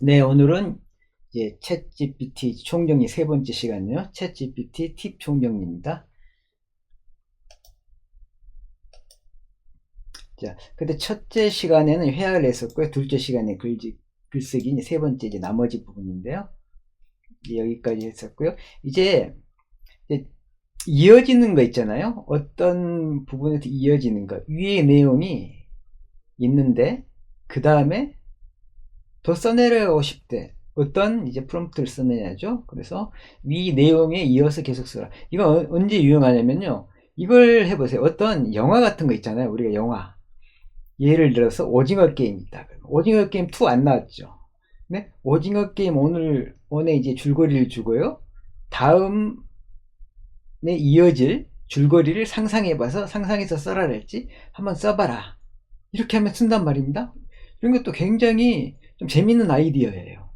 네, 오늘은 이제 챗 GPT 총정리 세 번째 시간이요. 챗 GPT 팁 총정리입니다. 자, 근데 첫째 시간에는 회화를 했었고요. 둘째 시간에 글지, 글쓰기 이제 세 번째 이제 나머지 부분인데요. 여기까지 했었고요. 이제, 이제 이어지는 거 있잖아요. 어떤 부분에서 이어지는 거. 위에 내용이 있는데 그 다음에 더 써내려가고 싶대. 어떤 이제 프롬프트를 써내야죠. 그래서 위 내용에 이어서 계속 써라. 어- 언제 유용하냐면요. 이걸 해보세요. 어떤 영화 같은 거 있잖아요. 우리가 영화. 예를 들어서 오징어 게임 있다. 오징어 게임 2 안 나왔죠. 네? 오징어 게임 오늘, 오늘 이제 줄거리를 주고요. 다음에 이어질 줄거리를 상상해봐서 상상해서 써라 그랬지. 한번 써봐라. 이렇게 하면 쓴단 말입니다. 이런 것도 굉장히 좀 재밌는 아이디어예요.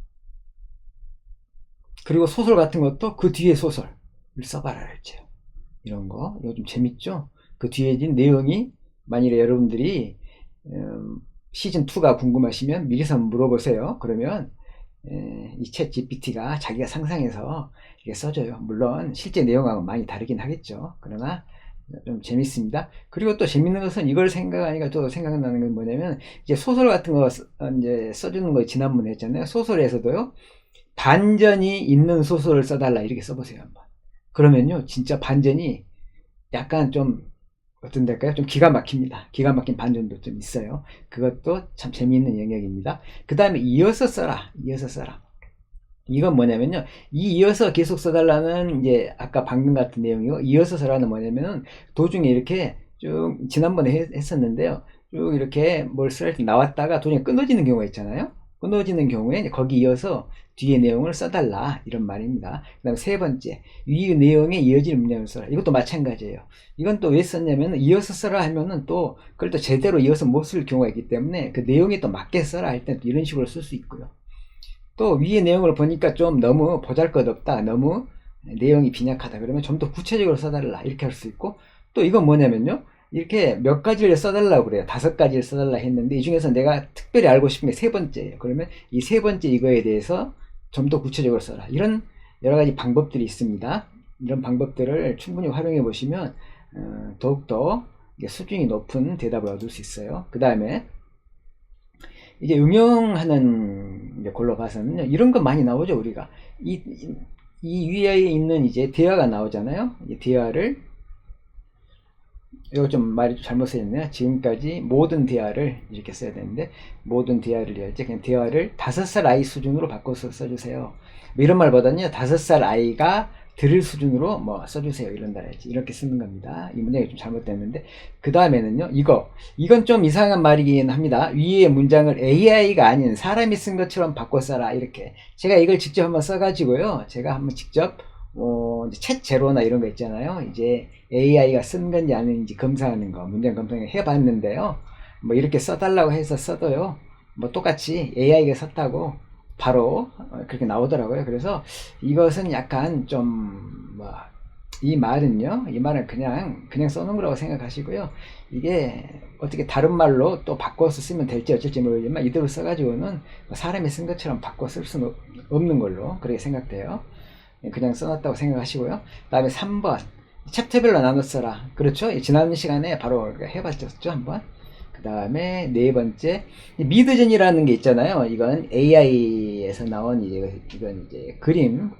그리고 소설 같은 것도 그 뒤에 소설을 써봐라 그랬죠. 이런 거 이거 좀 재밌죠. 그 뒤에 진 내용이 만일에 여러분들이 음, 시즌 2가 궁금하시면 미리서 물어보세요. 그러면 에, 이챗 GPT가 자기가 상상해서 이렇게 써줘요. 물론 실제 내용하고 많이 다르긴 하겠죠. 그러나 좀 재밌습니다. 그리고 또 재밌는 것은 이걸 생각하니까 또 생각나는 건 뭐냐면 이제 소설 같은 거 써- 어, 이제 써주는 거 지난번에 했잖아요. 소설에서도요. 반전이 있는 소설을 써달라 이렇게 써보세요 한번. 그러면요 진짜 반전이 약간 좀 어떤 데일까요? 좀 기가 막힙니다. 기가 막힌 반전도 좀 있어요. 그것도 참 재미있는 영역입니다. 그 다음에 이어서 써라. 이어서 써라. 이건 뭐냐면요. 이 이어서 계속 써달라는 이제 아까 방금 같은 내용이고 이어서 써라는 뭐냐면은 도중에 이렇게 쭉 지난번에 했- 했었는데요. 쭉 이렇게 뭘 쓸 때 나왔다가 도중에 끊어지는 경우가 있잖아요. 끊어지는 경우에 거기 이어서 뒤에 내용을 써달라 이런 말입니다. 그 다음에 세 번째 위 내용에 이어질 문장을 써라. 이것도 마찬가지예요. 이건 또 왜 썼냐면 이어서 써라 하면은 또 그걸 또 제대로 이어서 못 쓸 경우가 있기 때문에 그 내용에 또 맞게 써라 할 때 이런 식으로 쓸 수 있고요. 또 위의 내용을 보니까 좀 너무 보잘것없다. 너무 내용이 빈약하다. 그러면 좀 더 구체적으로 써달라. 이렇게 할 수 있고 또 이건 뭐냐면요. 이렇게 몇 가지를 써달라고 그래요. 다섯 가지를 써달라 했는데 이 중에서 내가 특별히 알고 싶은 게 세 번째예요. 그러면 이 세 번째 이거에 대해서 좀 더 구체적으로 써라. 이런 여러 가지 방법들이 있습니다. 이런 방법들을 충분히 활용해 보시면 어, 더욱더 수준이 높은 대답을 얻을 수 있어요. 그 다음에 이제 응용하는 이제 걸로 봐서는요, 이런 거 많이 나오죠, 우리가. 이, 이, 이 위에 있는 이제 대화가 나오잖아요. 이 대화를, 이거 좀 말이 좀 잘못 써있네요. 지금까지 모든 대화를 이렇게 써야 되는데, 모든 대화를 해야지. 그냥 대화를 다섯 살 아이 수준으로 바꿔서 써주세요. 뭐 이런 말보다는요, 다섯 살 아이가 들을 수준으로 뭐 써주세요. 이런다 해야지. 이렇게 쓰는 겁니다. 이 문장이 좀 잘못됐는데, 그 다음에는요, 이거. 이건 좀 이상한 말이긴 합니다. 위의 문장을 AI가 아닌 사람이 쓴 것처럼 바꿔 써라. 이렇게. 제가 이걸 직접 한번 써가지고요. 제가 한번 직접, 어, 챗 제로나 이런 거 있잖아요. 이제 AI가 쓴 건지 아닌지 검사하는 거, 문장 검사를 해봤는데요. 뭐 이렇게 써달라고 해서 써도요. 뭐 똑같이 AI가 썼다고 바로 어, 그렇게 나오더라고요. 그래서 이것은 약간 좀, 뭐, 이 말은요, 이 말은 그냥, 그냥 써놓은 거라고 생각하시고요. 이게 어떻게 다른 말로 또 바꿔서 쓰면 될지 어쩔지 모르지만 이대로 써가지고는 사람이 쓴 것처럼 바꿔 쓸 수는 없는 걸로 그렇게 생각돼요. 그냥 써놨다고 생각하시고요. 그 다음에 3번. 챕터별로 나눠 써라. 그렇죠? 지난 시간에 바로 해봤죠. 한번. 그 다음에 네 번째. 미드전이라는 게 있잖아요. 이건 AI에서 나온 이제, 이건 이제 그림,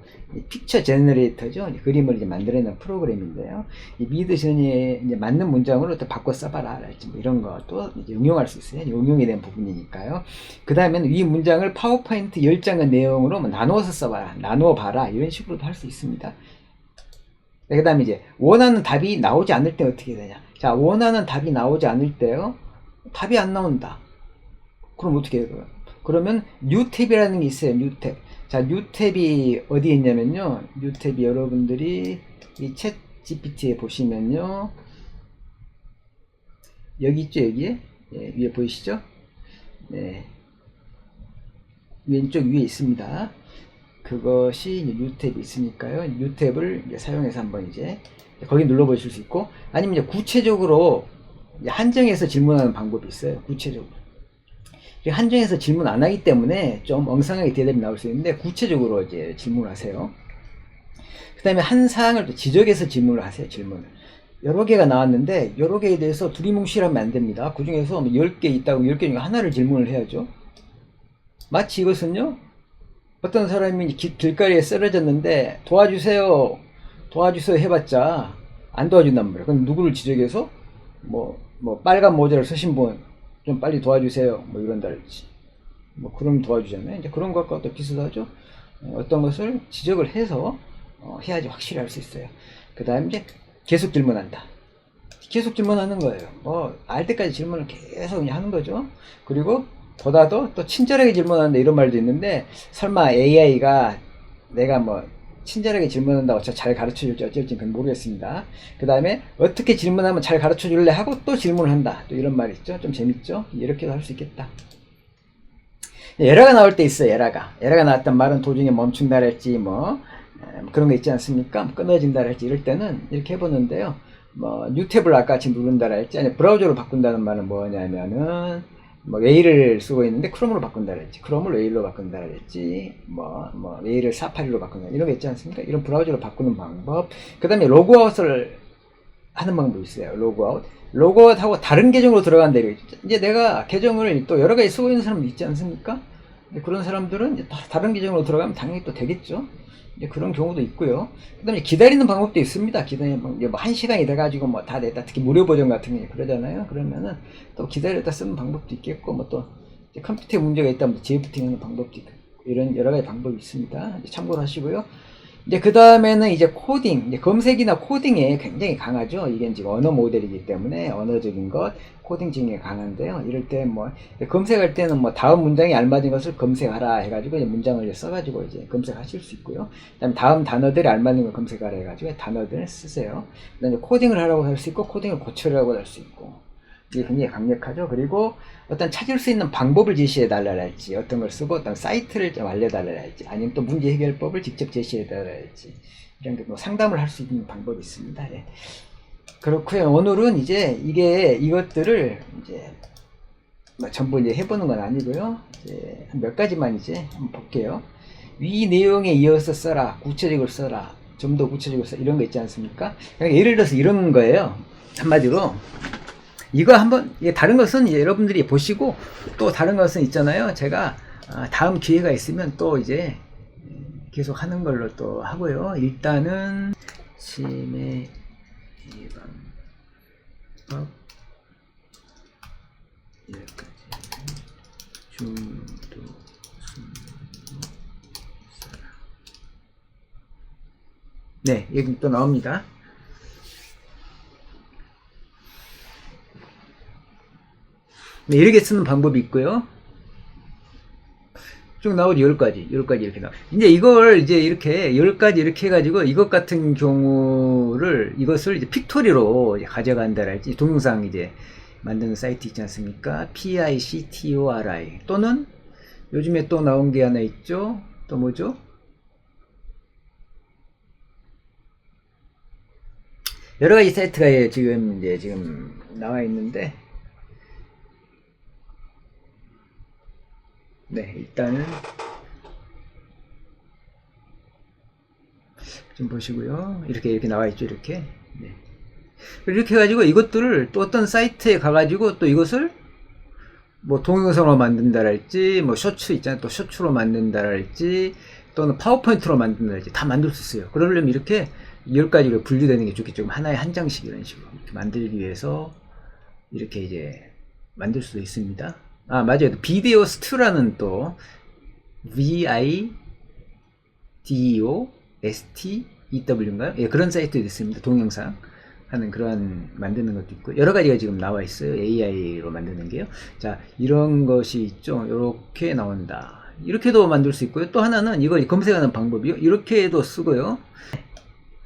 픽처 제너레이터죠. 그림을 이제 만들어내는 프로그램인데요. 이 미드전에 이제 맞는 문장으로 또 바꿔 써봐라. 뭐 이런 것도 응용할 수 있어요. 응용이 된 부분이니까요. 그 다음에는 이 문장을 파워포인트 10장의 내용으로 뭐 나누어서 써봐라. 나누어 봐라. 이런 식으로도 할 수 있습니다. 그 다음에 이제 원하는 답이 나오지 않을 때 어떻게 되냐. 자, 원하는 답이 나오지 않을 때요. 답이 안 나온다. 그럼 어떻게 해요? 그러면 뉴탭이라는 게 있어요. 뉴탭. 자, 뉴탭이 어디에 있냐면요. 뉴탭이 여러분들이 이 챗 GPT에 보시면요. 여기 있죠, 여기에? 예, 위에 보이시죠? 네. 왼쪽 위에 있습니다. 그것이 뉴탭이 있으니까요. 뉴탭을 사용해서 한번 이제 거기 눌러보실 수 있고 아니면 이제 구체적으로 한정해서 질문하는 방법이 있어요. 구체적으로. 한정해서 질문 안 하기 때문에 좀 엉성하게 대답이 나올 수 있는데 구체적으로 이제 질문을 하세요. 그 다음에 한 사항을 또 지적해서 질문을 하세요, 질문을. 여러 개가 나왔는데, 여러 개에 대해서 두리뭉실하면 안 됩니다. 그 중에서 10개 있다고 10개 중에 하나를 질문을 해야죠. 마치 이것은요, 어떤 사람이 길- 길거리에 쓰러졌는데, 도와주세요, 도와주세요 해봤자, 안 도와준단 말이에요. 그럼 누구를 지적해서, 뭐, 뭐, 빨간 모자를 쓰신 분, 좀 빨리 도와주세요. 뭐 이런다랄지. 뭐, 그럼 도와주잖아요. 이제 그런 것과 또 비슷하죠. 어, 어떤 것을 지적을 해서, 어, 해야지 확실히 알 수 있어요. 그 다음 이제 계속 질문한다. 계속 질문하는 거예요. 뭐, 알 때까지 질문을 계속 그냥 하는 거죠. 그리고 보다도 또 친절하게 질문하는데 이런 말도 있는데, 설마 AI가 내가 뭐, 친절하게 질문한다고 저잘 가르쳐 줄지 어쩔지 그건 모르겠습니다. 그 다음에 어떻게 질문하면 잘 가르쳐 줄래 하고 또 질문을 한다. 또 이런 말 있죠. 좀 재밌죠? 이렇게도 할 수 있겠다. 에러가 나올 때 있어요, 에러가. 에러가 나왔던 말은 도중에 멈춘다랄지, 뭐, 에, 그런 거 있지 않습니까? 뭐 끊어진다랄지, 이럴 때는 이렇게 해보는데요. 뭐, 뉴 탭을 아까 같이 누른다랄지, 아니, 브라우저로 바꾼다는 말은 뭐냐면은, 뭐, 웨일을 쓰고 있는데, 크롬으로 바꾼다랄지, 크롬을 웨일로 바꾼다랄지, 뭐, 뭐, 웨일을 사파리로 바꾼다, 이런 거 있지 않습니까? 이런 브라우저로 바꾸는 방법. 그 다음에 로그아웃을 하는 방법이 있어요. 로그아웃. 로그아웃하고 다른 계정으로 들어간다. 이제 내가 계정을 또 여러 가지 쓰고 있는 사람 있지 않습니까? 근데 그런 사람들은 다른 계정으로 들어가면 당연히 또 되겠죠. 그런 경우도 있고요. 그 다음에 기다리는 방법도 있습니다. 기다리는 방법. 뭐한 시간이 돼가지고 뭐 다 됐다. 특히 무료 버전 같은 게 그러잖아요. 그러면은 또 기다렸다 쓰는 방법도 있겠고, 뭐 또 컴퓨터에 문제가 있다면 재부팅 하는 방법도 있고, 이런 여러 가지 방법이 있습니다. 참고를 하시고요. 이제 그 다음에는 이제 코딩, 이제 검색이나 코딩에 굉장히 강하죠. 이게 지금 언어 모델이기 때문에 언어적인 것, 코딩 중에 강한데요. 이럴 때 뭐 검색할 때는 뭐 다음 문장에 알맞은 것을 검색하라 해가지고 이제 문장을 이제 써가지고 이제 검색하실 수 있고요. 그다음 다음 단어들에 알맞는 걸 검색하라 해가지고 단어들을 쓰세요. 그다음에 코딩을 하라고 할 수 있고 코딩을 고쳐라고 할 수 있고 굉장히 강력하죠. 그리고 어떤 찾을 수 있는 방법을 제시해 달라랄지 어떤 걸 쓰고 어떤 사이트를 좀 알려달라랄지 아니면 또 문제 해결법을 직접 제시해 달라랄지 이런 게 뭐 상담을 할 수 있는 방법이 있습니다. 예. 그렇고요. 오늘은 이제 이게 이것들을 이제 뭐 전부 이제 해보는 건 아니고요. 이제 한몇 가지만 이제 한번 볼게요. 위 내용에 이어서 써라, 구체적으로 써라, 좀 더 구체적으로 써 이런 거 있지 않습니까? 그러니까 예를 들어서 이런 거예요. 한마디로 이거 한번 다른 것은 여러분들이 보시고 또 다른 것은 있잖아요. 제가 아, 다음 기회가 있으면 또 이제 계속 하는 걸로 또 하고요. 일단은 치매 예방법 여기까지 중도. 네, 여기 또 나옵니다. 이렇게 쓰는 방법이 있고요. 쭉 나오죠. 10가지. 10가지 이렇게 나와. 이제 이걸 이제 이렇게 10가지 이렇게 해가지고 이것 같은 경우를 이것을 이제 픽토리로 가져간다랄지 동영상 이제 만드는 사이트 있지 않습니까? PICTORI 또는 요즘에 또 나온 게 하나 있죠. 또 뭐죠? 여러 가지 사이트가 지금 이제 지금 나와 있는데 네, 일단은 좀 보시고요. 이렇게 이렇게 나와 있죠, 이렇게. 네. 이렇게 해가지고 이것들을 또 어떤 사이트에 가가지고 또 이것을 뭐 동영상으로 만든다랄지, 뭐 쇼츠 있잖아요. 또 쇼츠로 만든다랄지, 또는 파워포인트로 만든다랄지 다 만들 수 있어요. 그러려면 이렇게 열 가지로 분류되는 게 좋겠죠. 하나에 한 장씩 이런 식으로 이렇게 만들기 위해서 이렇게 이제 만들 수도 있습니다. 아 맞아요. 비디오 스튜라는 또 V I D O S T E W인가요? 예, 그런 사이트도 있습니다. 동영상 하는 그런 만드는 것도 있고 여러 가지가 지금 나와 있어요. AI로 만드는 게요. 자, 이런 것이 있죠. 이렇게 나온다. 이렇게도 만들 수 있고요. 또 하나는 이걸 검색하는 방법이요. 이렇게도 쓰고요.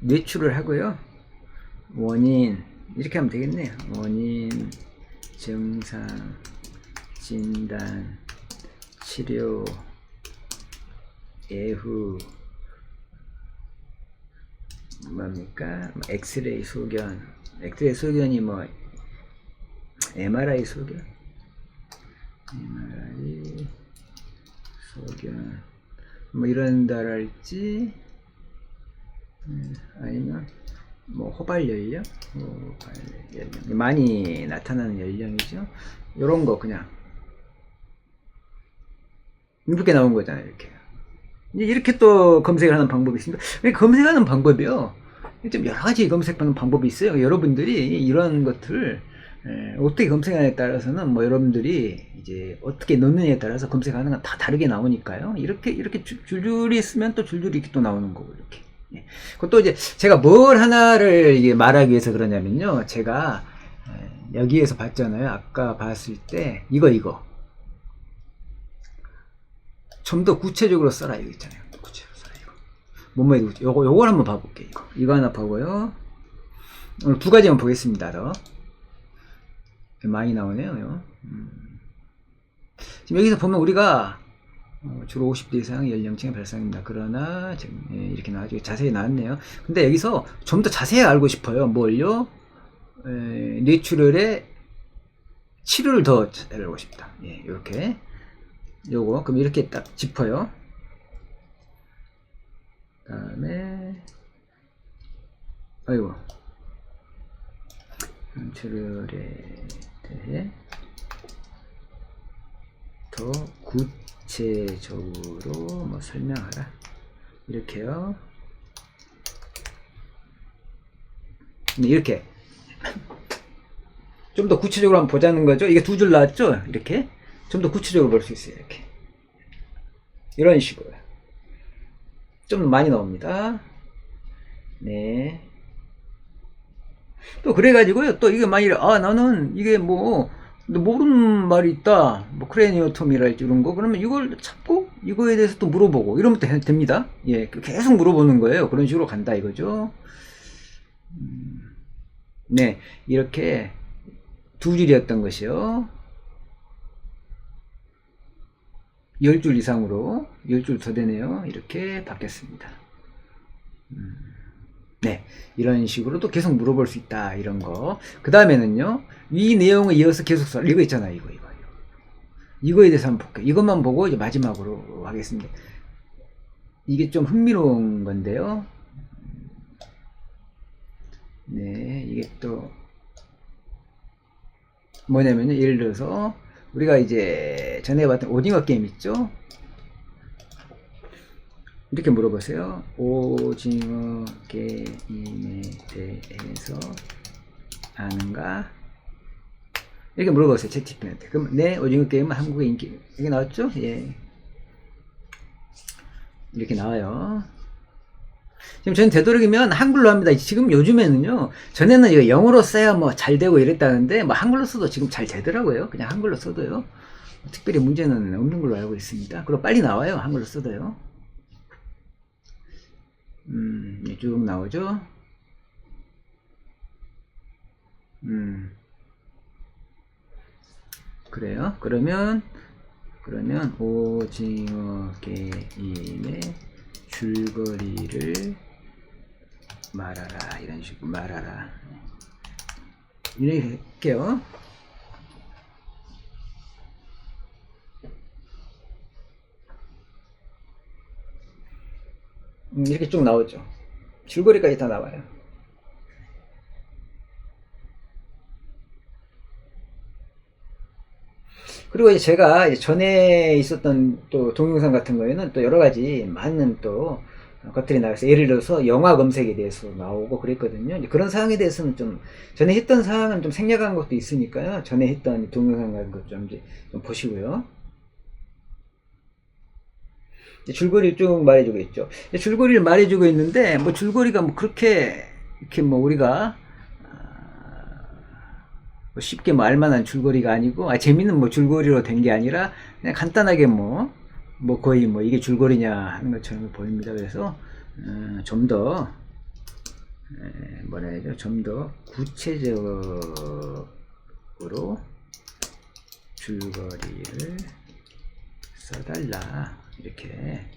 외출을 하고요. 원인 이렇게 하면 되겠네요. 원인 증상 진단 치료 예후 뭡니까? 뭐 엑스레이 소견. 엑스레이 소견이 뭐 MRI 소견? MRI 소견. 뭐 이런다랄지 음, 아니면 뭐 호발 연령, 호발 연령. 많이 나타나는 연령이죠. 이런 거 그냥 이렇게 나온 거잖아요. 이렇게 이렇게 또 검색을 하는 방법이 있습니다. 이 검색하는 방법이요. 좀 여러 가지 검색하는 방법이 있어요. 여러분들이 이런 것들 에, 어떻게 검색하느냐에 따라서는 뭐 여러분들이 이제 어떻게 넣느냐에 따라서 검색하는 건 다 다르게 나오니까요. 이렇게 이렇게 줄- 줄줄이 쓰면 또 줄줄이 이렇게 또 나오는 거고 이렇게. 예. 그것도 이제 제가 뭘 하나를 이게 말하기 위해서 그러냐면요. 제가 에, 여기에서 봤잖아요. 아까 봤을 때 이거 이거 좀 더 구체적으로 써라 이거 있잖아요. 구체적으로 써라 이거. 몸매도 구체- 요거 요걸 한번 봐볼게요. 이거 이거 하나 보고요. 오늘 두 가지만 보겠습니다. 더 많이 나오네요. 이거. 음. 지금 여기서 보면 우리가 어, 주로 50대 이상 연령층의 발상입니다. 그러나 지금 예, 이렇게 나와죠. 자세히 나왔네요. 근데 여기서 좀 더 자세히 알고 싶어요. 뭘요? 에, 뇌출혈의 치료를 더 알고 싶다. 예, 이렇게 요거 그럼 이렇게 딱 짚어요. 그 다음에 아이고 뇌출혈에 대해 더 구체적으로 뭐 설명하라 이렇게요. 네, 이렇게 좀 더 구체적으로 한번 보자는 거죠. 이게 두 줄 나왔죠? 이렇게 좀 더 구체적으로 볼 수 있어요. 이렇게 이런 식으로 좀 많이 나옵니다. 네. 또 그래가지고요. 또 이게 만일 아 나는 이게 뭐 모르는 말이 있다. 뭐 크레니오톰이랄지 이런 거 그러면 이걸 찾고 이거에 대해서 또 물어보고 이러면 되- 됩니다. 예, 계속 물어보는 거예요. 그런 식으로 간다 이거죠. 음, 네, 이렇게 두 줄이었던 것이요. 열줄 이상으로 열줄더 되네요. 이렇게 바뀌었습니다. 음, 네, 이런 식으로도 계속 물어볼 수 있다. 이런 거. 그 다음에는요, 이 내용을 이어서 계속 써. 이거 있잖아요. 이거, 이거, 이거. 이거에 대해서 한번 볼게요. 이것만 보고 이제 마지막으로 하겠습니다. 이게 좀 흥미로운 건데요. 네, 이게 또 뭐냐면요. 예를 들어서 우리가 이제 전에 봤던 오징어 게임 있죠? 이렇게 물어보세요. 오징어 게임에 대해서 아는가? 이렇게 물어보세요. 채팅편한테. 그럼 네, 오징어 게임은 한국의 인기. 이게 나왔죠? 예. 이렇게 나와요. 지금 저는 되도록이면 한글로 합니다. 지금 요즘에는요, 전에는 영어로 써야 뭐 잘 되고 이랬다는데, 뭐 한글로 써도 지금 잘 되더라고요. 그냥 한글로 써도요. 특별히 문제는 없는 걸로 알고 있습니다. 그리고 빨리 나와요. 한글로 써도요. 음, 이쭉 나오죠? 음. 그래요. 그러면, 그러면, 오징어 게임의 줄거리를 말하라. 이런 식으로 말하라. 이렇게 할게요. 음, 이렇게 쭉 나오죠. 줄거리까지 다 나와요. 그리고 이제 제가 전에 있었던 또 동영상 같은 거에는 또 여러 가지 많은 또 것들이 나와서 예를 들어서 영화 검색에 대해서 나오고 그랬거든요. 그런 사항에 대해서는 좀 전에 했던 사항은 좀 생략한 것도 있으니까요. 전에 했던 동영상 같은 것좀 좀 보시고요. 줄거리를 쭉 말해주고 있죠. 줄거리를 말해주고 있는데 뭐 줄거리가 뭐 그렇게 이렇게 뭐 우리가 쉽게 뭐 알만한 줄거리가 아니고 아 재밌는 뭐 줄거리로 된 게 아니라 그냥 간단하게 뭐뭐 거의 뭐 이게 줄거리냐 하는 것처럼 보입니다. 그래서 어, 좀더 뭐라 해야죠? 좀 더 구체적으로 줄거리를 써달라 이렇게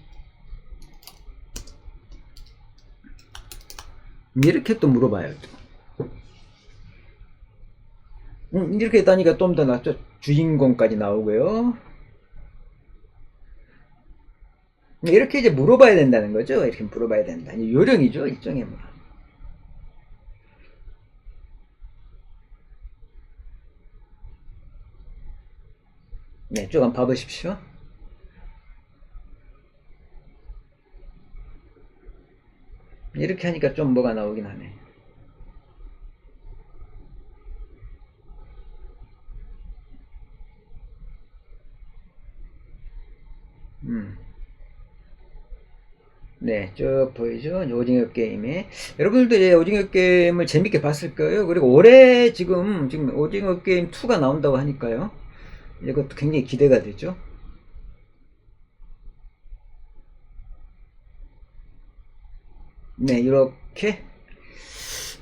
이렇게 또 물어봐요. 또. 음, 이렇게 했다니까 좀 더 낫죠. 주인공까지 나오고요. 이렇게 이제 물어봐야 된다는 거죠. 이렇게 물어봐야 된다. 이 요령이죠. 일종의 뭐. 네, 쭉 한번 봐보십시오. 이렇게 하니까 좀 뭐가 나오긴 하네. 음. 네, 쭉 보이죠? 오징어 게임에. 여러분들도 이제 오징어 게임을 재밌게 봤을 거예요. 그리고 올해 지금, 지금 오징어 게임 2가 나온다고 하니까요. 이것도 굉장히 기대가 되죠. 네, 이렇게.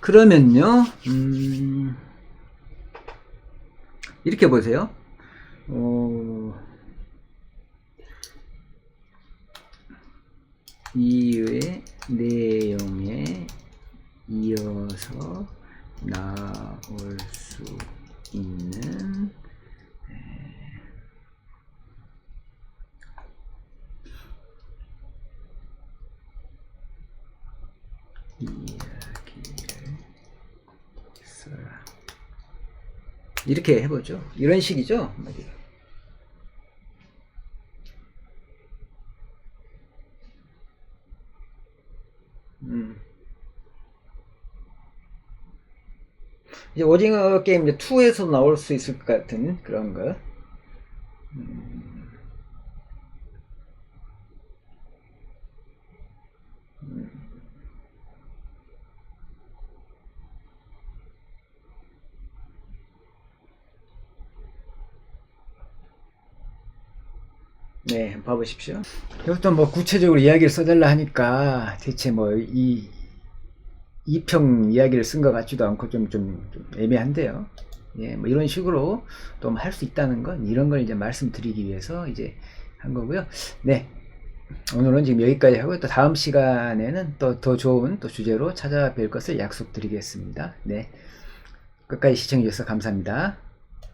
그러면요, 음, 이렇게 보세요. 어, 이의 내용에 이어서 나올 수 있는 이야기를 써라. 이렇게 해보죠. 이런 식이죠. 한마디로. 음. 이제 오징어 게임 이제 2에서 나올 수 있을 것 같은 그런 거. 음. 음. 네, 봐보십시오. 이것도 뭐 구체적으로 이야기를 써달라 하니까 대체 뭐 이 이평 이야기를 쓴 것 같지도 않고 좀, 좀, 좀 애매한데요. 예, 뭐 이런 식으로 또 할 수 있다는 건 이런 걸 이제 말씀드리기 위해서 이제 한 거고요. 네. 오늘은 지금 여기까지 하고 또 다음 시간에는 또 더 좋은 또 주제로 찾아뵐 것을 약속드리겠습니다. 네. 끝까지 시청해 주셔서 감사합니다.